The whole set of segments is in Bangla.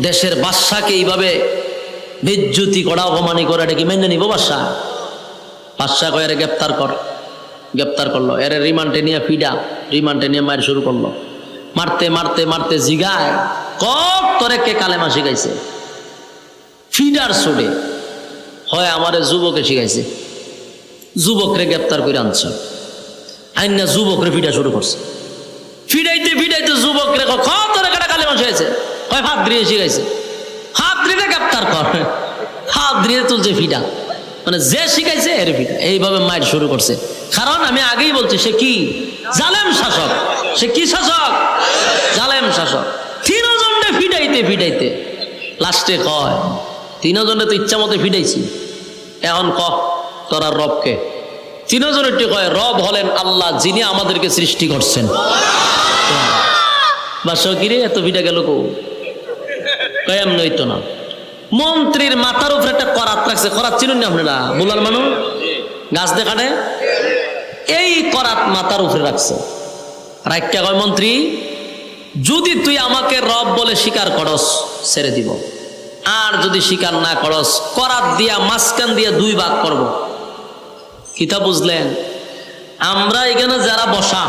দেশের বাদশাকে এইভাবে বিদ্যুতি করা, অপমানি করে, এটা কি মেনে নিব বাদশাহ বাদশাহ কয়ে গ্রেপ্তার কর। গ্রেপ্তার করল। এর রিমান্ডে নিয়ে ফিডা, রিমান্ডে নিয়ে মায়ের শুরু করল। মারতে মারতে মারতে জিগায়, কত তোরে কে কালেমা শিখাইছে? ফিডার সুডে হয় আমারে যুবকে শিখাইছে। যুবকরে গ্রেপ্তার করে আনছে। আইনা যুবকরে ফিডা শুরু করছে। ফিডাইতে ফিডাইতে যুবকরে কত তোরে কাটা কালেমা শিখাইছে? হাত দিয়ে শিখাইছে হাত দিয়ে গ্রেপ্তার কর। দিয়ে তুলছে ফিডা। মানে যে শিখাইছে, এর ফিডা। এইভাবে মাইর শুরু করছে। কারণ আমি আগেই বলছি, সে কি? জালেম শাসক। সে কি শাসক? জালেম শাসক। তিনজনকে ফিডাইতে ফিডাইতে। লাস্টে কয় তিনজনে তো ইচ্ছা মতো ফিডাইছি। এখন ক, তোরা রবকে? তিনজনের কয়, রব হলেন আল্লাহ, যিনি আমাদেরকে সৃষ্টি করছেন। বাস কিরে এত ফিডা গেল কো? কয়াম নইতো না। মন্ত্রীর মাথার উপরে একটা করাত রাখছে করাত চিনুন না আপনারা? বুলার মানুষ গাছ দেখানে এই করাত মাথার উপরে রাখছে। রাখতে কয়, মন্ত্রী, যদি তুই আমাকে রব বলে স্বীকার করস, ছেড়ে দিব। আর যদি স্বীকার না করস, করাত দিয়া মাঝখান দিয়া দুই ভাগ করব। কিতা বুঝলেন? আমরা এখানে যারা বসা,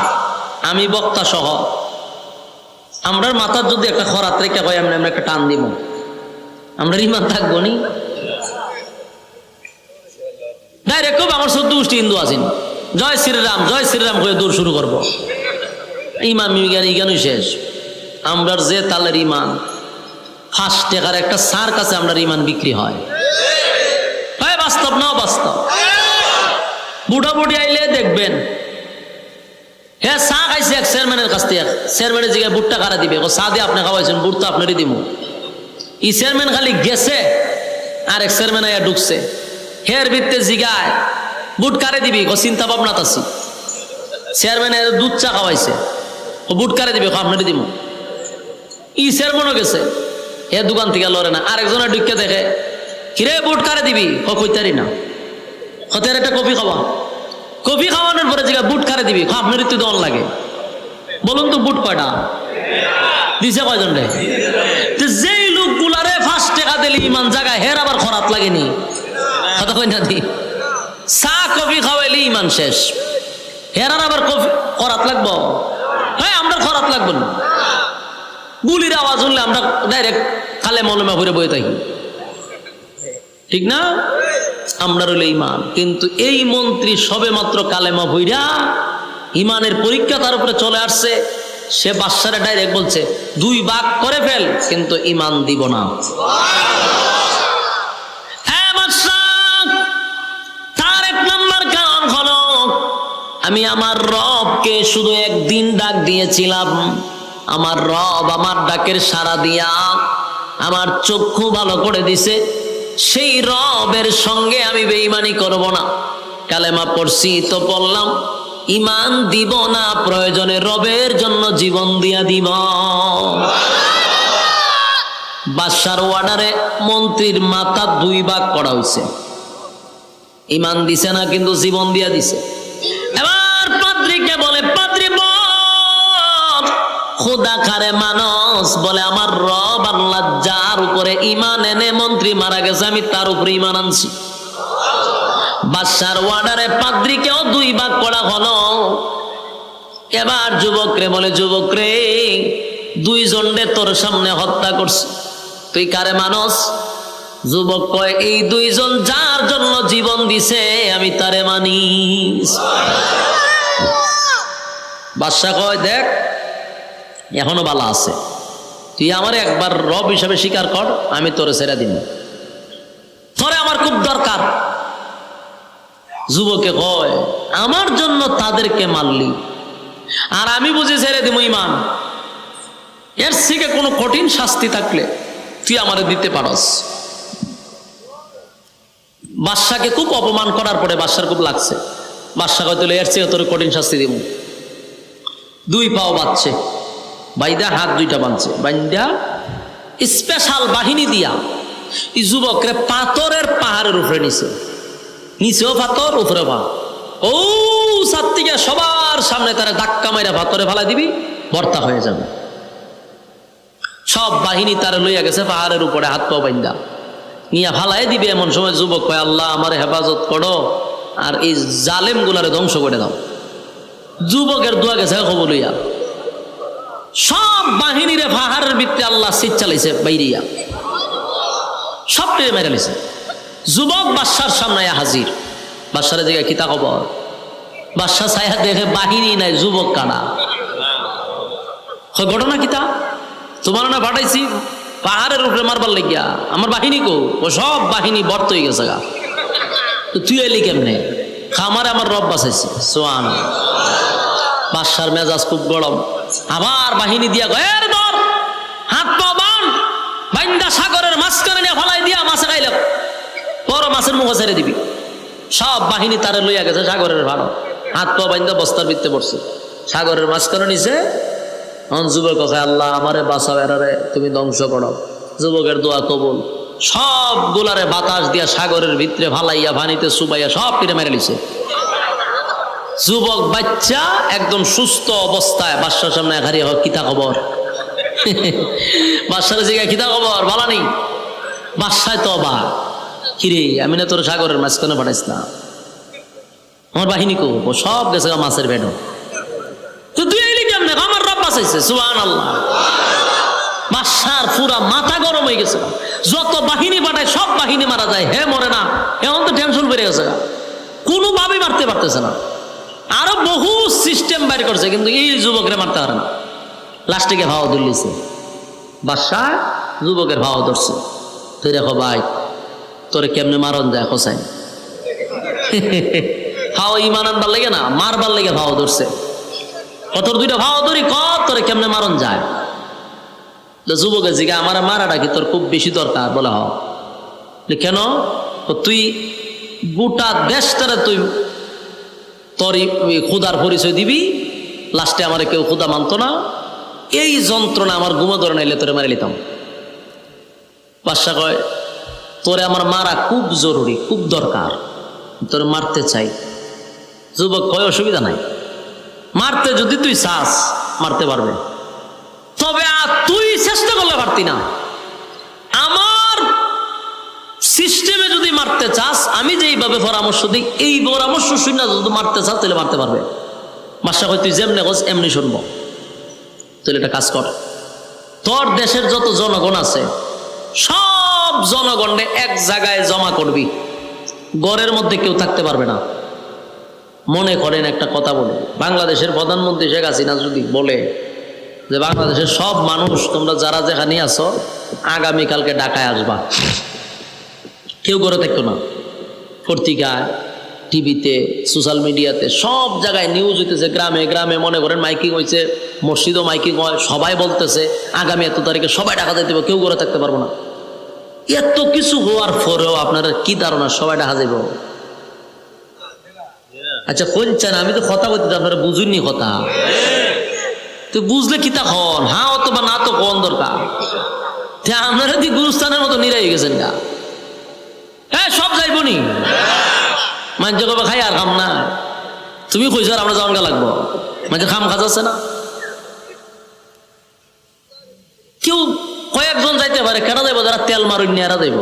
আমি বক্তা সহ আমরার মাথার যদি একটা খরাত রেখে হয় আমরা আমরা একটা টান দিব। আমরা ইমান থাকব নি? আমার হিন্দু আছেন। জয় শ্রীরাম জয় শ্রীরাম দূর শুরু শেষ। আমরার যে তালের ইমান একটা সার কাছে আমরা ইমান বিক্রি হয়। হয় বাস্তব না বাস্তব বুড়া বুড়ি আইলে দেখবেন হ্যাঁ এক চেয়ারম্যানের কাছ থেকে, চেয়ারম্যানের জায়গায় বুটটা কারা দিবে? ও দিয়ে আপনি খাওয়াইছেন বুট তো আপনারই দিব ই চেয়ারম্যান খালি গেছে, আর এক চেয়ারম্যান আয়া ঢুকছে। হের ভিত্তে জিগায় বুট কারে দিবি? ও চিন্তা ভাবনা তাছি চেয়ারম্যানের দুধ চা খাওয়াইছে। ও বুট কারে দিবে? আপনারই দিব ই চেয়ারম্যানও গেছে। হে দোকান থেকে লড়ে না। আরেকজনের ঢুকে দেখে, কিরে বুট কারে দিবি? ও কইতারি না। হতে একটা কফি খাওয়া। কফি খাওয়ানোর পরে জিগা বুট কারে দিবি? আপনার তো দল লাগে। বলুন তো বুট কয়টা? দিছে কয়জন রে? যেই লোকগুলারে ফার্স্ট টাকা দিলি ইমান জায়গায় হের আবার খরাত লাগেনি? কথা কই না দি? চা, কফি খাওয়াইলি ইমান শেষ। হেরার আবার কফি খরাত লাগবো? হ্যাঁ আমরা খরাত লাগবো না। গুলির আওয়াজ শুনলে আমরা ডাইরেক্ট কালে মলমে ভরে বয়ে থাকি। ঠিক না? আমরা রইল ইমান। কিন্তু এই মন্ত্রী সবে মাত্র কালেমা ভইরা ইমানের পরীক্ষা তার উপরে চলে আসছে। সে বাদশারে ডাইরেক্ট বলছে, দুই ভাগ করে ফেল, কিন্তু ইমান দিব না। তার আমি আমার রবকে শুধু একদিন ডাক দিয়েছিলাম। আমার রব আমার ডাকের সাড়া দিয়া আমার চক্ষু ভালো করে দিছে। সেই রবের সঙ্গে আমি বেইমানি করব না। কালেমা পড়ছি, তো পড়লাম। ইমান দিব না, প্রয়োজনে রবের জন্য জীবন দিয়া দিব। বাদশার ওয়ার্ডারে মন্ত্রীর মাথা দুই ভাগ করা হয়েছে ইমান দিছে না, কিন্তু জীবন দিয়া দিছে। এবার পাদ্রিকে বলে, পাদ্রি খোদা খারে মানুষ বলে, আমার রব আল্লাহ যার উপরে ইমান এনে মন্ত্রী মারা গেছে, আমি তার উপরে ইমান আনছি। বাদশার ওয়ার্ডারে পাদ্রিকেও দুই ভাগ করা হলো। এবার যুবক রে বলে যুবক রে রে তোর সামনে হত্যা করছে। তুই কারে মানুষ? যুবক কয়, এই দুইজন যার জন্য জীবন দিছে, আমি তারে মানিস। বাদশা কয়, দেখ, এখনও বালা আছে। তুই আমার একবার রব হিসাবে স্বীকার কর, আমি তোরে ছেড়ে দিন তোরে আমার খুব দরকার। যুবকে কয়, আমার জন্য তাদেরকে মারলি। আর আমি বুঝি ছেড়ে দিব ইমান। এর থেকে কোনো কঠিন শাস্তি থাকলে তুই আমারে দিতে পারস। বাদশাকে খুব অপমান করার পরে বাদশার খুব লাগছে। বাদশা হয়তো এর চেয়ে তোর কঠিন শাস্তি দিব দুই পাও বাঁধছে। বাইদা হাত দুইটা বাঁধছে। বাইন্দা স্পেশাল বাহিনী দিয়া এই যুবকরে পাথরের পাহাড়ের উপরে নিছে। নিচেও পাথর উপরে ও সাত্তিকে সবার সামনে তারা ধাক্কা মাইরা পাথরে ফালাই দিবি ভর্তা হয়ে যাবে। সব বাহিনী তারা লইয়া গেছে, পাহাড়ের উপরে হাত পা বাইন্দা। নিয়া ফালাই দিবে এমন সময় যুবক কয়, আল্লাহ, আমার হেফাজত করো আর এই জালেম গুলারে ধ্বংস করে দাও। যুবকের দোয়া গেছে খবর লইয়া সব বাহিনীরে পাহাড়ের ভিত্তি আল্লাহ শীত চালাইছে, বাইরিয়া। সব টেনে মেরে লিছে যুবক বাদশার সামনে হাজির। বাদশারে দিকে কিতা খবর? বাদশা ছায়া দেখে বাহিনী নাই, যুবক কানা। ঘটনা কিতা তোমার না পাঠাইছি, পাহাড়ের উপরে মারবার লাগিয়া। আমার বাহিনী কো ও সব বাহিনী বর্ত হয়ে গেছে গা। তো তুই এলি কেমনে? খামারে আমার রব বাঁচাইছে। সোয়ান বাদশার মেজাজ খুব গরম। আবার বাহিনী দিয়া গয়ের দর হাত পা বান, বাইন্দা সাগরের মাঝখানে নিয়ে ফলাই দিয়া মাছে খাইলে বড় মাছের মুখ ছেড়ে দিবি। সব বাহিনী তারে লইয়া গেছে সাগরের ভালো। হাত পা বাইন্দা বস্তার ভিত্তে পড়ছে। সাগরের মাঝখানে নিছে এখন যুবক কথা আল্লাহ, আমারে বাঁচাও এরারে তুমি ধ্বংস করো। যুবকের দোয়া কবুল। সব গুলারে বাতাস দিয়া সাগরের ভিতরে ভালাইয়া ভানিতে সুবাইয়া সব টিরে মেরে লিছে যুবক বাচ্চা একদম সুস্থ অবস্থায়, বাদশার সামনে এখানে হোক, কিতা খবর? বাদশার জায়গায় কিতা খবর? ভালো নেই। বাদশায় তো অবাক কিরে, আমি না তোর সাগরের মাঝখানে পাঠাইস না আমার বাহিনী কো সব গেছে মাছের ভেড়ো তো তুই এলি কেমনে? আমার রব সুহান আল্লাহ পুরা মাথা গরম হয়ে গেছে। যত বাহিনী পাঠায়, সব বাহিনী মারা যায়। হে মরে না, এখন তো টেনশন বেড়ে গেছে গা। কোনোভাবেই মারতে পারতেছে না। আরও বহু সিস্টেম বাইর করছে, কিন্তু এই যুবকরে মারতে পারে না। লাস্টে গিয়ে ভাও ধরলিছে। বাদশাহ যুবকের ভাও ধরছে। তুই দেখো ভাই তোরে কেমনে মারন যায় হোসাইন? ভাও ইমান আনবার লেগে না, মারবার লেগে ভাও ধরছে। কতর দুইটা ভাও ধরি কত তোরে কেমনে মারন যায়? যুবকের জিগা, আমার মারাটা কি তোর খুব বেশি দরকার বলে হ কেন? তুই গোটা দেশটারে তুই তোর ক্ষুদার পরিচয় দিবি, লাস্টে আমার কেউ ক্ষুদা মানতো না। এই যন্ত্রণা আমার ঘুমো ধরে নাইলে তোরে মারি লিতাম বাদশা কয় তোরে আমার মারা খুব জরুরি, খুব দরকার। তোরে মারতে চাই। যুবক কয় অসুবিধা নাই। মারতে যদি তুই চাস, মারতে পারবে। তবে তুই চেষ্টা করলে পারতি না। আমার সিস্টেমে যদি মারতে চাস, আমি যেইভাবে পরামর্শ দিই, এই পরামর্শ শুনে যদি মারতে চাস, তাহলে মারতে পারবে। বাসা কই তুই যেমনি গোস এমনি শুনব। তাহলে এটা কাজ কর। তোর দেশের যত জনগণ আছে, সব জনগণে এক জায়গায় জমা করবি। গড়ের মধ্যে কেউ থাকতে পারবে না। মনে করেন একটা কথা বলে। বাংলাদেশের প্রধানমন্ত্রী শেখ হাসিনা যদি বলে যে বাংলাদেশের সব মানুষ, তোমরা যারা যেখানে আছো, আগামীকালকে ঢাকায় আসবা। কেউ করে থাকতো না। পত্রিকায়, টিভিতে, সোশ্যাল মিডিয়াতে, সব জায়গায় নিউজ হইতেছে, গ্রামে গ্রামে মনে করেন মাইকিং হয়েছে মসজিদও মাইকিং হয়, সবাই বলতেছে, আগামী এত তারিখে সবাই টাকা দিতে কেউ করে থাকতে পারব না। এত কিছু হওয়ার পরেও আপনারা কি ধারণা? সবাই টাকা যাইব আচ্ছা কোনছেন আমি তো কথা বলতে আপনারা বুঝুননি কথা। তো বুঝলে কি তা হন? হ্যাঁ অথবা না তো কোন দরকার। আপনারা দি গুরুস্থানের মতো নিরাই গেছেন গা? হ্যাঁ সব যাইব নি? মাঞ্জ কবে খাই আর খাম না। তুমি কইছো আর আমরা যাওয়ান গা লাগবো। মাঝে খাম খাজ আছে না? কেউ কয়েকজন যাইতে পারে কেন যাইব? যারা তেল মারুন এরা যাইব।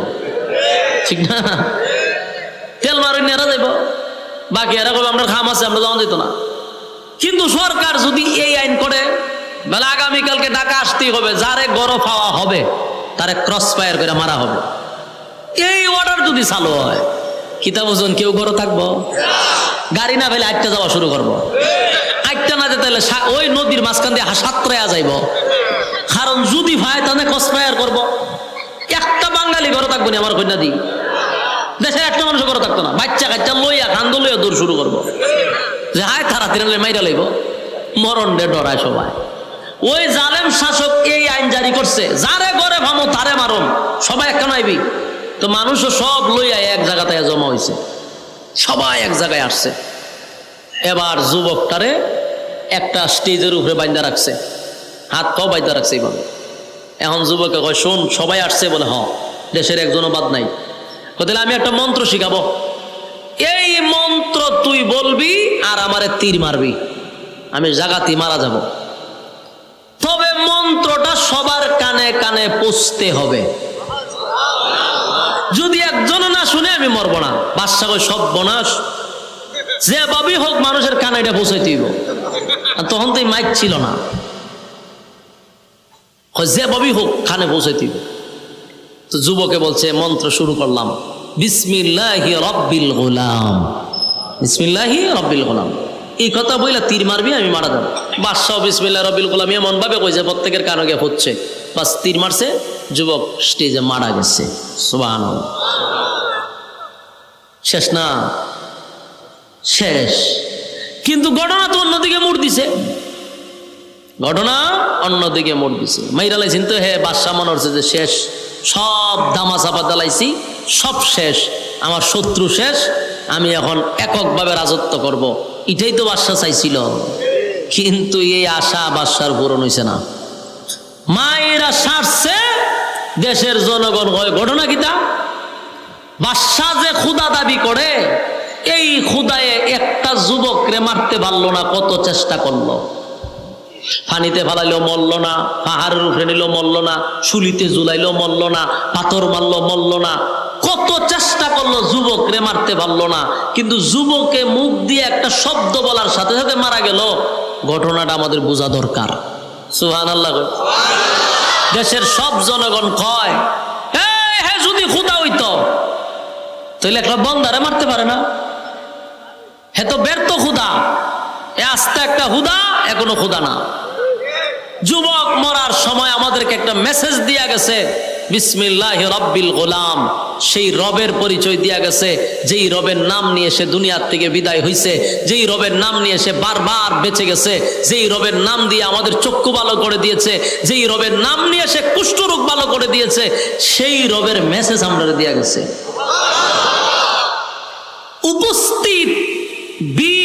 ঠিক না? তেল মারুন এরা যাইব। বাকি এরা কবে আমরা খাম আছে, আমরা যাওয়া যেত না। কিন্তু সরকার যদি এই আইন করে, বেলা আগামীকালকে ঢাকা আসতেই হবে, যারে গরম পাওয়া হবে, তারে ক্রস ফায়ার করে মারা হবে। এই অর্ডার যদি চালু হয়, কিতাব ওজন কেউ ঘরে থাকব? গাড়ি না ফেলে আটটা যাওয়া শুরু করব। আটটা না যেতে ওই নদীর মাঝখান দিয়ে সাতটায়া যাইব। কারণ যদি ভাই তাহলে ক্রস ফায়ার করব। একটা বাঙালি ঘরে থাকব না, আমার কন্যা দি। দেশের একটা মানুষ ঘরে থাকতো না। বাচ্চা কাচ্চা লইয়া কান্দ লইয়া দূর শুরু করব। যে হায় তারা তিরালে মাইরা লইব। মরণ ডে ডরায় সবাই। ওই জালেম শাসক এই আইন জারি করছে। যারে ঘরে ভামো, তারে মারম। সবাই একটা নাইবি। তো মানুষও সব লইয়া এক জায়গাতে জমা হয়েছে সবাই এক জায়গায় আসছে। এবার যুবকটারে একটা স্টেজের উপরে বাইন্দা রাখছে। হাত পাও বাইন্দা রাখছে এইভাবে। এখন যুবকে কয়, শোন, সবাই আসছে বলে, হ, দেশের একজনও বাদ নাই। তাহলে আমি একটা মন্ত্র শিখাবো। এই মন্ত্র তুই বলবি আর আমারে তীর মারবি। আমি জাগাতি মারা যাব। তবে মন্ত্রটা সবার কানে কানে পুষতে হবে। যদি একজন না শুনে, আমি মরব না। বাদশা কই সব বনাস। যে ভাবেই হোক, মানুষের কানে এটা পৌঁছাইতে হইব। তখন তো মাইক ছিল না। কয় যে ভাবেই হোক খানে পৌঁছে হইব তো যুবকে বলছে, মন্ত্র শুরু করলাম। বিসমিল্লাহি রব্বিল গোলাম। বিসমিল্লাহি রব্বিল গোলাম। এই কথা বইলা তীর মারবি, আমি মারা যাব। বাদশাহ বিসমিল্লাহ রব্বিল গোলাম এমন ভাবে কইছে, প্রত্যেকের কানে গিয়ে হচ্ছে বাস তীর মারছে, যুবক স্টেজে মারা গেছে। সুবাহ শেষ না? শেষ। কিন্তু ঘটনা তো অন্যদিকে মোড় দিছে। ঘটনা অন্যদিকে মোড় দিছে। মাইরালাই চিন্তা হে বাদশাহ মনে হচ্ছে যে শেষ। সব দামা চাপা দালাইছি, সব শেষ। আমার শত্রু শেষ, আমি এখন এককভাবে রাজত্ব করব। এটাই তো বাদশাহ চাইছিল। কিন্তু এই আশা বাদশার পূরণ হয়েছে না। মায়েরা সারছে দেশের জনগণ। হয় ঘটনা কিতা বাদশাহ যে ক্ষুদা দাবি করে, এই ক্ষুদায়ে একটা যুবকরে মারতে পারল না, কত চেষ্টা করল। পানিতে ফালাইলেও মরল না পাহাড়ের উপরে নিলেও মরল না শুলিতে জুলাইলেও মরল না পাথর মারলো মরল না। কত চেষ্টা করল যুবক রে মারতে পারল না কিন্তু যুবকে মুখ দিয়ে একটা শব্দ বলার সাথে সাথে মারা গেল। ঘটনাটা আমাদের বোঝা দরকার। সুহান আল্লাহ দেশের সব জনগণ কয় "এই, হ্যাঁ যদি খুদা হইতো তাহলে একটা বন্দারে মারতে পারে না। হে তো ব্যর্থ খুদা আস্তে একটা হুদা, এখনও খুদা না। যুবক মরার সময় আমাদেরকে একটা মেসেজ দিয়া গেছে, বিসমিল্লাহ রব্বিল গোলাম। সেই রবের পরিচয় দিয়া গেছে, যেই রবের নাম নিয়ে সে দুনিয়ার থেকে বিদায় হইছে, যেই রবের নাম নিয়ে সে বারবার বেঁচে গেছে, যেই রবের নাম দিয়ে আমাদের চক্ষু ভালো করে দিয়েছে, যেই রবের নাম নিয়ে সে কুষ্ঠরোগ ভালো করে দিয়েছে, সেই রবের মেসেজ আমরা দিয়া গেছে। উপস্থিত বিশ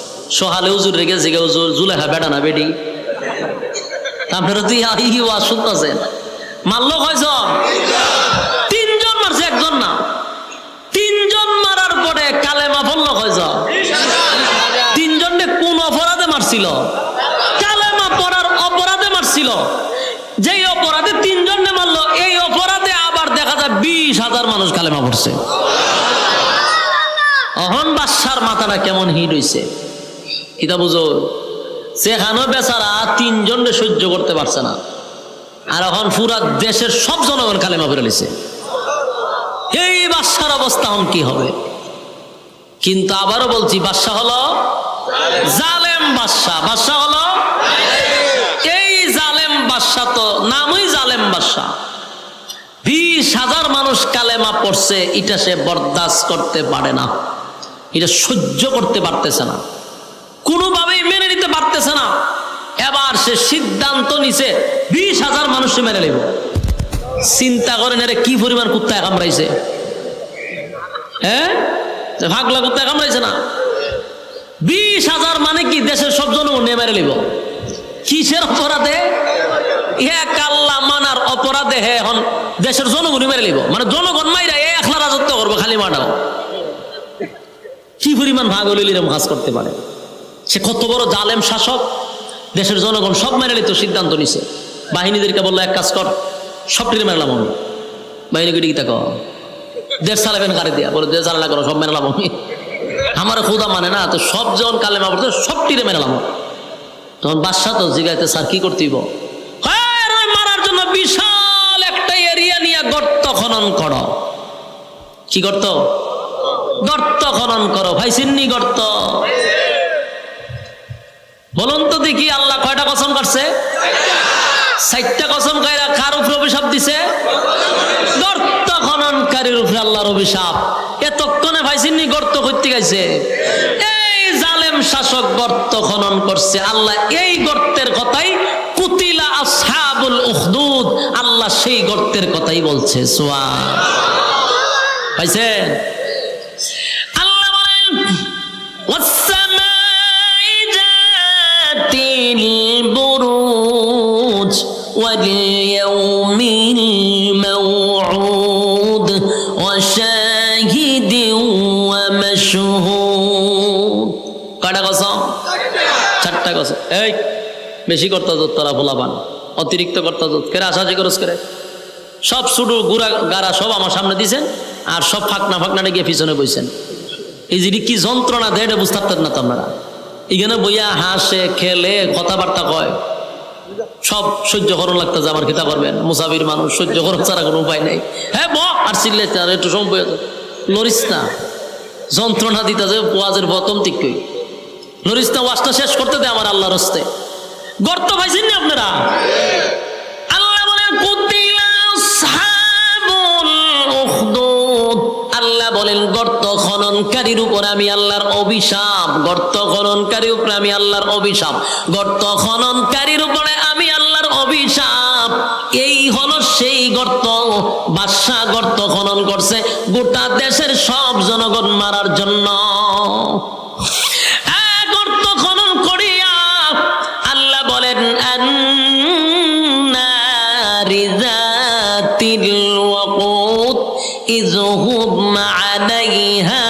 সহালে উজুর রেগে জেগে উজুর জুলেহা বেটা না বেডি তারপরে তুই ই ওয়াজ শুনতেছেন মারলো কয়জন? তিনজন মারছে, একজন না। তিনজন মারার পরে কালেমা পড়ল কয়জন? তিনজনে কোন অপরাধে মারছিল? কালেমা পড়ার অপরাধে মারছিল। যেই অপরাধে তিনজনে মারলো, এই অপরাধে আবার দেখা যায় বিশ হাজার মানুষ কালেমা পড়ছে। অহন বাদশার মাথাটা কেমন হিট হইছে। কিতা বুঝো সেখানেও বেচারা তিনজনে সহ্য করতে পারছে না। আর এখন পুরা দেশের সব জনগণ কালেমা ফিরে লিছে এই বাদশার অবস্থা এখন কি হবে? কিন্তু আবারও বলছি, বাদশা হলো জালেম বাদশা। বাদশা হলো এই জালেম বাদশা তো নামই জালেম বাদশা। বিশ হাজার মানুষ কালেমা পড়ছে, এটা সে বরদাস্ত করতে পারে না। এটা সহ্য করতে পারতেছে না। কোনোভাবেই মেনে নিতে পারতেছে না। এবার সে সিদ্ধান্ত নিছে, বিশ হাজার মানুষ মেনে নেব। চিন্তা করেন এর কি পরিমাণ কুত্তায় কামড়াইছে? হ্যাঁ? ভাগলা কুত্তায় কামড়াইছে না? বিশ হাজার মানে কি দেশের সব জনগণ নিয়ে নিব? কিসের অপরাধে? এক আল্লাহ মানার অপরাধে হে এখন দেশের জনগণই মেরে নিব। মানে জনগণ মাইরা একলা রাজত্ব করব, খালি মাটাও কি পরিমাণ ভাগ হলে এরকম কাজ করতে পারে? সে কত বড় জালেম শাসক, দেশের জনগণ সব মেনে নিত সিদ্ধান্ত নিছে। বাহিনীদেরকে বলল, এক কাজ কর সবটির মেরলাম আমি বাহিনী কেটে গীতা কর দেশ চালাবেন কারে দিয়া। বলে দেশ চালা করো, সব মেনালাম আমি আমার খুদা মানে না, তো সব যখন কালেমা পড়তো সবটিরে মেনালাম তখন বাদশাহ তো জিগাইতে, স্যার, কি করতেইব? মারার জন্য বিশাল একটা এরিয়া নিয়ে গর্ত খনন করো। কি গর্ত? গর্ত খনন করো, ভাই, সিন্নি গর্ত। বলুন তো দেখি আল্লাহ কয়টা কসম করছে? ষাটটা কসম কায়রা কার উপরে অভিশাপ দিছে? গর্ত খননকারীর উপরে আল্লাহর অভিশাপ। এতক্ষণে ভাইসিনি গর্ত করতে গেছে। এই জালেম শাসক গর্ত খনন করছে। আল্লাহ এই গর্তের কথাই কুতিলা আসহাবুল উখদুদ। আল্লাহ সেই গর্তের কথাই বলছে। সোয়া পাইছে البروج واليوم الموعود وشاهد ومشهود কয়টা কসম চারটা কসম এই বেশি করতে যত তোরা বলাবান অতিরিক্ত করতে যত কেরে আশা যে করস করে সব শুধু গুড়া গাড়া সব আমার সামনে দিছেন আর সব ফাঁকনা ফাঁকনাটা গিয়ে পিছনে বইছেন এই যে কি যন্ত্রণা দেয় এটা বুঝতে পারতেন না তো আপনারা এখানে বইয়া হাসে, খেলে, কথাবার্তা কয়। সব সহ্য করুন লাগতেছে আমার কিতা করবেন। মুসাফির মানুষ সহ্য করণ ছাড়া কোনো উপায় নেই। হ্যাঁ ব, আর চিল্লে একটু সম্পর্ক লড়িস না। যন্ত্রণা দিতে যে ওয়াজের প্রথম দিকই লরিস না, ওয়াজটা শেষ করতে দে আমার আল্লাহর হস্তে। গর্ত পাইছেন না আপনারা? বলেন, গর্ত খননকারীর উপর আমি আল্লাহর অভিশাপ, গর্ত খননকারীর উপরে আমি আল্লাহর অভিশাপ, গর্ত খননকারীর উপরে আমি আল্লাহর অভিশাপ। এই হলো সেই গর্ত, বাদশাহ গর্ত খনন করছে গোটা দেশের সব জনগণ মারার জন্য। গর্ত খনন إذ هم عليها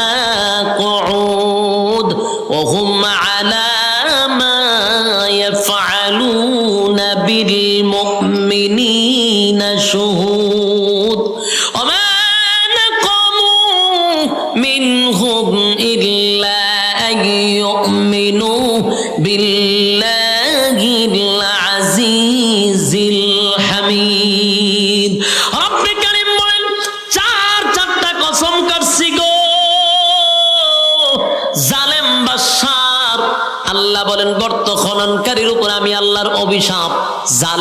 قعود وهم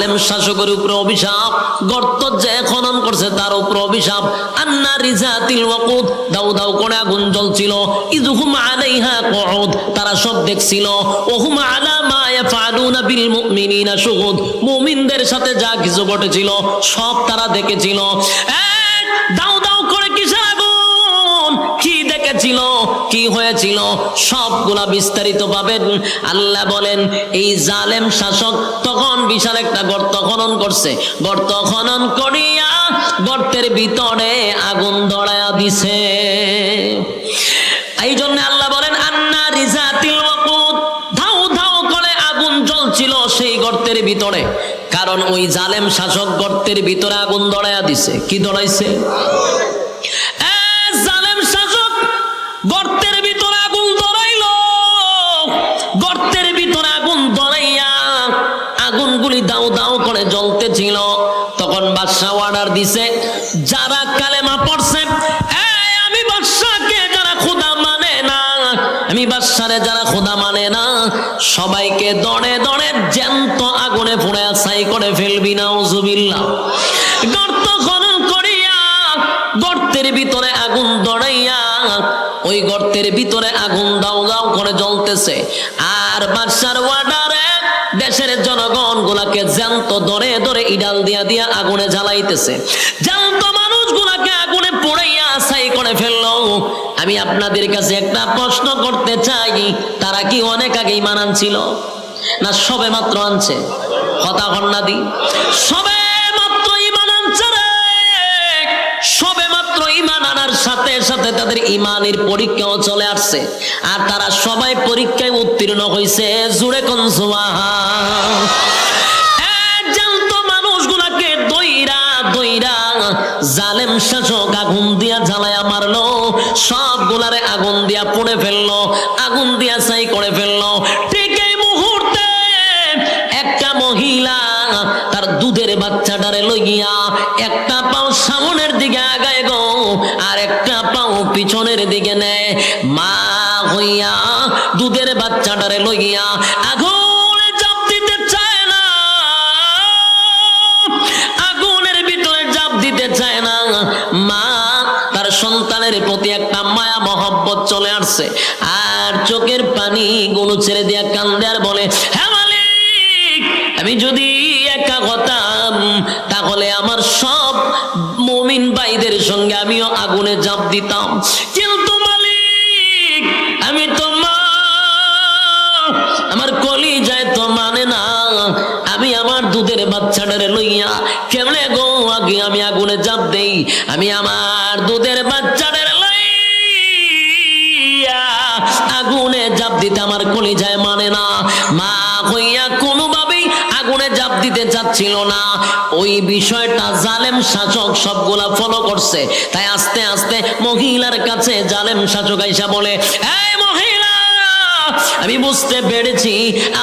জালেম শাসকের উপরে অভিশাপ, গর্ত যে খনন করছে তার উপর অভিশাপ। আন্না রিজাতিল ওয়াকুদ দাউ দাউ করে আগুন জ্বলছিল। ইজুহুম আলাইহা কুউদ, তারা সব দেখছিল। ওহুম আলা মা ইয়াফআলুনা বিল মুমিনিনা শুহুদ, মুমিনদের সাথে যা কিছু ঘটেছিল, সব তারা দেখেছিল। এক দেখেছিল কি হয়েছিল? সবগুলা বিস্তারিত পাবেন আল্লাহ বলেন, এই জালেম শাসক তখন বিশাল একটা গর্ত খনন করছে। গর্ত খনন করিয়া গর্তের ভিতরে আগুন দড়ায়া দিছে। এই জন্য আল্লাহ বলেন আন্না রিজাতিল ধাউ ধাউ করে আগুন জ্বলছিল সেই গর্তের ভিতরে। কারণ ওই জালেম শাসক গর্তের ভিতরে আগুন দড়ায়া দিছে। কি দড়াইছে গর্তের ভিতরে আগুন দড়াইয়া আগুনগুলি দাও দাও করে জ্বলতেছিল। তখন বাদশাহ অর্ডার দিছে, যারা কালেমা পড়ছে আমি যারা খোদা মানে না, আমি বাদশারে যারা খোদা মানে না, সবাইকে দড়ে দড়ে জ্যান্ত আগুনে পুড়ে করে ফেলবি না উজুবিল্লাহ গর্ত খনন করিয়া গর্তের ভিতরে আগুন দড়াইয়া ওই গর্তের ভিতরে আগুন দাও দাও করে জ্বলতেছে। আর বাদশার ওয়ার্ডারে দেশের জনগণ গুলাকে জ্যান্ত ধরে ধরে ইডাল দিয়া দিয়া আগুনে জ্বালাইতেছে। জ্যান্ত মানুষ গুলাকে আগুনে পড়াইয়া ছাই করে ফেলল। আমি আপনাদের কাছে একটা প্রশ্ন করতে চাই, তারা কি অনেক আগেই মানান ছিল না সবে মাত্র আনছে? কথা ঘন্না দি। সবে আনার সাথে সাথে তাদের ইমানের পরীক্ষাও চলে আসছে। আর তারা সবাই পরীক্ষায় উত্তীর্ণ হয়েছে জুড়ে কোন জালেম শাসক আগুন দিয়া জ্বালায়া মারলো আগুন দিয়া ফেলল, আগুন দিয়া ছাই করে ফেলল। ঠিক এই মুহূর্তে একটা মহিলা তার দুধের বাচ্চাটারে লইয়া একটা পিছনের দিকে নেয় মা হইয়া দুধের বাচ্চাটারে লইয়া আগুনে চাপ দিতে চায় না। আগুনের ভিতরে চাপ দিতে চায় না। মা, তার সন্তানের প্রতি একটা মায়া, মহব্বত চলে আসছে। আর চোখের পানি গুলো ছেড়ে দিয়া কান্দে আর বলে হ্যাঁ আমি যদি একা হতাম, তাহলে আমার সব ভাইদের সঙ্গে আমিও আগুনে জাপ দিতাম। কিন্তু মালিক, আমি তো আমার কলি যায় তো মানে না। আমি আমার দুধের বাচ্চাটারে লইয়া, কেমনে গো, আগে আমি আগুনে জাপ দেই। আমি আমার দুধের বাচ্চাটারে লইয়া আগুনে জাপ দিতে আমার কলি যায় মানে না। মা হইয়া কোনোভাবেই আগুনে জাপ দিতে চাচ্ছিল না। ওই বিষয়টা জালেম শাসক সবগুলা ফলো করছে। তাই আস্তে আস্তে মহিলার কাছে জালেম শাসক আইসা বলে মহিলা আমি বুঝতে পেরেছি,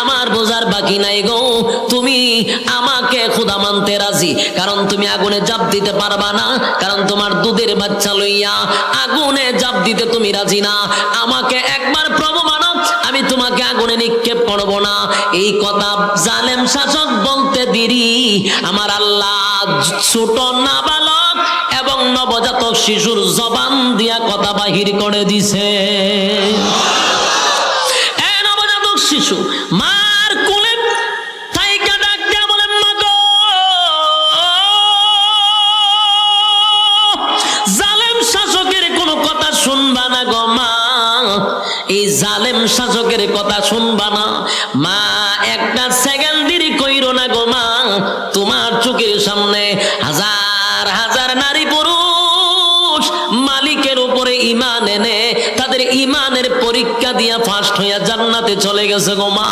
আমার বোঝার বাকি নাই গো। তুমি আমাকে খুদা মানতে রাজি, কারণ তুমি আগুনে জাপ দিতে পারবা না, কারণ তোমার দুধের বাচ্চা লইয়া আগুনে জাপ দিতে তুমি রাজি না। আমাকে একবার প্রভু মানো, আমি তোমাকে আগুনে নিক্ষেপ করব না। এই কথা জালেম শাসক বলতে দিরি। আমার আল্লাহ ছোট নাবালক এবং নবজাতক শিশুর জবান দিয়া কথা বাহির করে দিছে। শিশু। মার কোলে জালেম শাসকের কোনো কথা শুনবা না গো মা। এই জালেম শাসকের কথা শুনবা না। মা, একটা সেকেন্ড দেরি কইরো না গো মা। তোমার চোখের সামনে হাজার পরীক্ষা দিয়া ফার্স্ট হইয়া জান্নাতে চলে গেছে গো মা।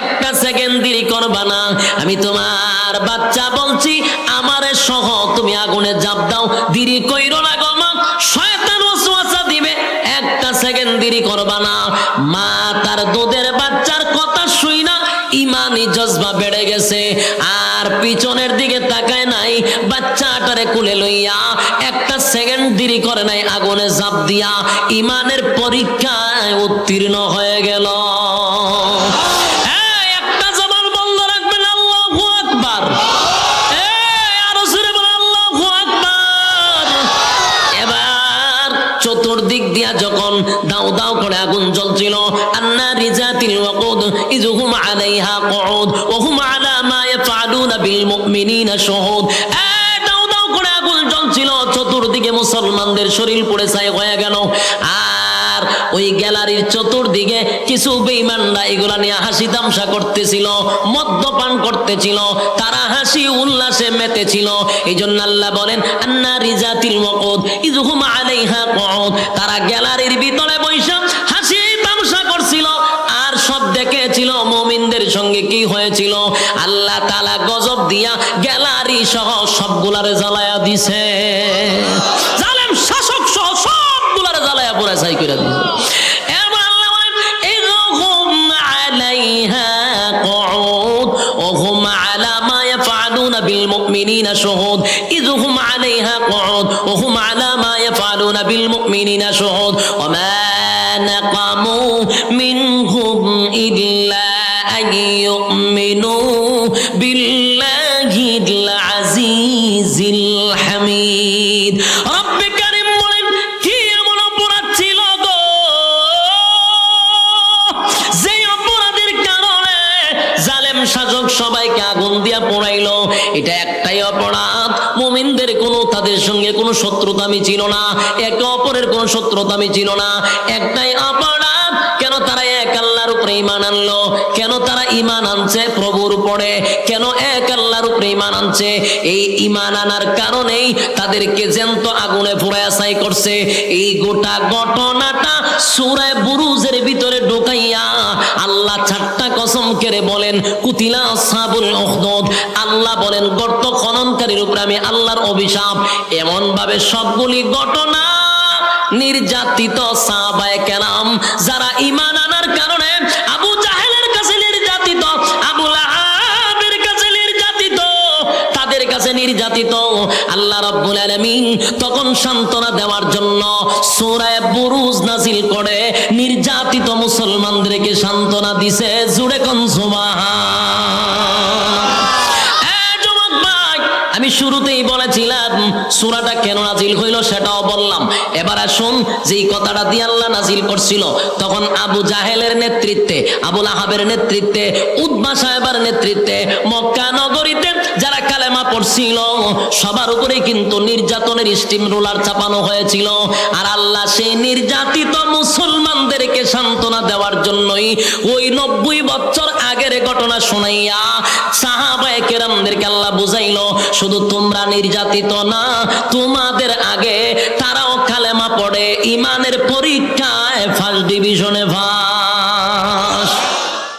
একটা সেকেন্ড দেরি করবা না। আমি তোমার বাচ্চা বলছি, আমারে সহ তুমি আগুনে জাপ দাও। দেরি কইরো না গো মা, শয়তান ওয়াসওয়াসা দিবে। একটা সেকেন্ড দেরি করবা না। মা, তার দুধের বাচ্চার কথা শুই না। ইমানি জজবা বেড়ে গেছে। আর পিছনের দিকে তাকায় নাই, বাচ্চাটারে কুলে লইয়া একটা সেকেন্ড দেরি করে নাই, আগুনে জাপ দিয়া ইমানের পরীক্ষায় উত্তীর্ণ হয়ে গেল। আরও দাও দাও করে আগুন জ্বলছিল, আন্না রিজাতিল ওয়াকুদ ইজহুম আলাইহা কুউদ মুমিনিনা শুহুদ। দাও দাও করে আগুন জ্বলছিল। চতুর্দিকে মুসলমানদের শরীর পুড়ে ছাই হয়ে গেল। আর ওই গ্যালারির চতুর্দিকে কিছু বেঈমানরা এগুলা নিয়ে হাসি তামসা করতেছিল, মদ্যপান করতেছিল। তারা হাসি উল্লাসে মেতেছিল। এই জন্য আল্লাহ বলেন, আন্না রিজাতিল মকদ ইজহুম আলাইহা কউদ তারা গ্যালারির ভিতরে বৈশা হাসি তামসা করছিল। আর সব দেখেছিল, মুমিনদের সঙ্গে কি হয়েছিল। দিয়া গ্যালারি সহ সবগুলারে জ্বালায়া দিছে জালেম শাসক সহ সবগুলারে জ্বালায়া পুরা ছাই করে দিছে এবার আল্লাহ বলেন, ইযহুম আলাইহা قعود وهم على ما يفعلون بالمؤمنين شهود إذ هم عليها قعود وهم على ما يفعلون بالمؤمنين شهود وما نقموا منهم إلا أن يؤمنوا কোনো শত্রুতামি ছিল না একে অপরের কোনো শত্রুতামি ছিল না। একটাই আপনারা কেন তারা উপরে ইমান আনলো? কেন তারা ইমান আনছে? প্রভুর উপরে। কেন এক আল্লাহর উপরে ইমান আনছে? এই ইমান আনার কারণেই তাদেরকে জ্যান্ত আগুনে ফুরায় ছাই করছে। এই গোটা ঘটনাটা সুরায় বুরুজের ভিতরে ঢোকাইয়া আল্লাহ ছাট্টা কসম কেড়ে বলেন, কুতিলা সাবুল উখদুদ। আল্লাহ বলেন, গর্ত খননকারীর উপরে আমি আল্লাহর অভিশাপ। এমন ভাবে সবগুলি ঘটনা নির্যাতিত সাহাবায়ে কেরাম যারা ঈমান আনার কারণে আবু জাহেলের কাছে নির্যাতিত, আবু লাহাবের কাছে নির্যাতিত, তাদের কাছে নির্যাতিত। আল্লাহ রাব্বুল আলামিন তখন সান্ত্বনা দেওয়ার জন্য সূরা বুরুজ নাজিল করে নির্যাতিত মুসলমানদেরকে সান্ত্বনা দিছে, জুড়ে কোন সুবহান। শুরুতেই বলেছিলাম, সুরাটা কেন নাজিল হইল সেটাও বললাম। এবার আসুন, যেই কথাটা দিয়ে আল্লাহ নাজিল করছিল, তখন আবু জাহেলের নেতৃত্বে আবুল আহাবের নেতৃত্বে উদ্বা সাহেবের নেতৃত্বে, মক্কা নগরীতে যারা কালেমা পড়ছিল, সবার উপরে কিন্তু নির্যাতনের স্টিম রোলার চাপানো হয়েছিল। আর আল্লাহ সেই নির্যাতিত মুসলমানদেরকে সান্ত্বনা দেওয়ার জন্যই ওই নব্বই বছর আগের ঘটনা শোনাইয়া সাহাবায়ে কেরামদেরকে আল্লাহ বুঝাইলো, শুধু তোমরা নির্যাতিত না, তোমাদের আগে তারাও কালেমা পড়ে, ইমানের পরীক্ষায় ফার্স্ট ডিভিশনে ভাই